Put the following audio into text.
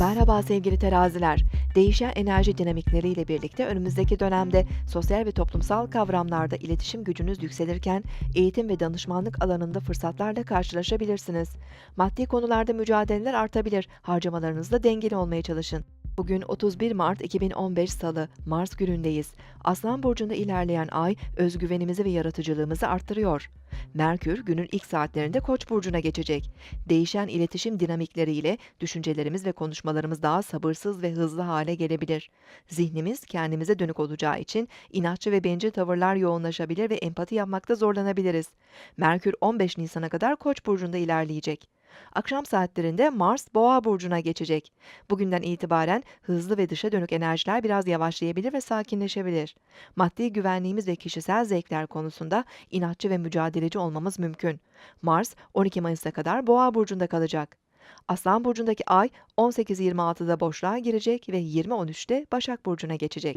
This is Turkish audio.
Merhaba sevgili teraziler. Değişen enerji dinamikleriyle birlikte önümüzdeki dönemde sosyal ve toplumsal kavramlarda iletişim gücünüz yükselirken eğitim ve danışmanlık alanında fırsatlarla karşılaşabilirsiniz. Maddi konularda mücadeleler artabilir. Harcamalarınızda dengeli olmaya çalışın. Bugün 31 Mart 2015 Salı, Mars günündeyiz. Aslan burcunda ilerleyen ay özgüvenimizi ve yaratıcılığımızı arttırıyor. Merkür günün ilk saatlerinde Koç burcuna geçecek. Değişen iletişim dinamikleriyle düşüncelerimiz ve konuşmalarımız daha sabırsız ve hızlı hale gelebilir. Zihnimiz kendimize dönük olacağı için inatçı ve bencil tavırlar yoğunlaşabilir ve empati yapmakta zorlanabiliriz. Merkür 15 Nisan'a kadar Koç burcunda ilerleyecek. Akşam saatlerinde Mars Boğa burcuna geçecek. Bugünden itibaren hızlı ve dışa dönük enerjiler biraz yavaşlayabilir ve sakinleşebilir. Maddi güvenliğimiz ve kişisel zevkler konusunda inatçı ve mücadeleci olmamız mümkün. Mars 12 Mayıs'a kadar Boğa burcunda kalacak. Aslan burcundaki ay 18.26'da boşluğa girecek ve 20.13'te Başak burcuna geçecek.